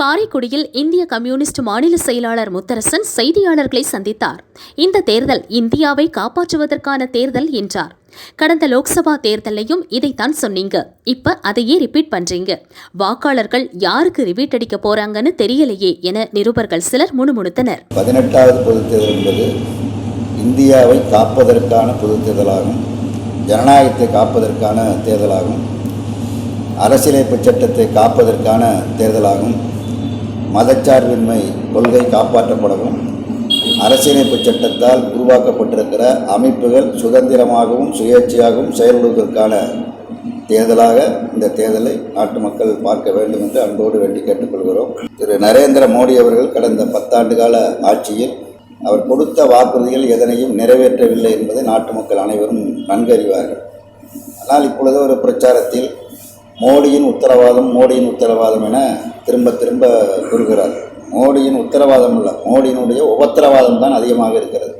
காரைக்குடியில் இந்திய கம்யூனிஸ்ட் மாநில செயலாளர் முத்தரசன் செய்தியாளர்களை சந்தித்தார். இந்த தேர்தல் இந்தியாவை காப்பாற்றுவதற்கான தேர்தல் என்றார். கடந்த லோக்சபா தேர்தலையும் இதைத்தான் சொன்னீங்க. இப்ப அதையே ரிப்பீட் பண்றீங்க. வாக்காளர்கள் யாருக்கு ரிப்பீட் அடிக்க போறாங்கன்னு தெரியலையே என நிருபர்கள் சிலர் முணுமுணுத்தனர். பதினெட்டாவது பொது தேர்தல் என்பது இந்தியாவை காப்பதற்கான பொது தேர்தலாகும். ஜனநாயகத்தை காப்பதற்கான தேர்தலாகும். அரசியலமைப்பு சட்டத்தை காப்பதற்கான தேர்தலாகும். மதச்சார்பின்மை கொள்கை காப்பாற்றப்படவும் அரசியலமைப்பு சட்டத்தால் உருவாக்கப்பட்டிருக்கிற அமைப்புகள் சுதந்திரமாகவும் சுயேட்சையாகவும் செயல்படுவதற்கான தேர்தலாக இந்த தேர்தலை நாட்டு மக்கள் பார்க்க வேண்டும் என்று அன்போடு வேண்டி கேட்டுக்கொள்கிறோம். திரு. நரேந்திர மோடி அவர்கள் கடந்த பத்தாண்டு கால ஆட்சியில் அவர் கொடுத்த வாக்குறுதிகள் எதனையும் நிறைவேற்றவில்லை என்பதை நாட்டு மக்கள் அனைவரும் நன்கறிவார்கள். ஆனால் இப்பொழுது ஒரு பிரச்சாரத்தில் மோடியின் உத்தரவாதம் மோடியின் உத்தரவாதம் என திரும்ப திரும்ப கூறுகிறார். மோடியின் உத்தரவாதம் இல்லை. மோடியினுடைய உபத்திரவாதம் தான் அதிகமாக இருக்கிறது.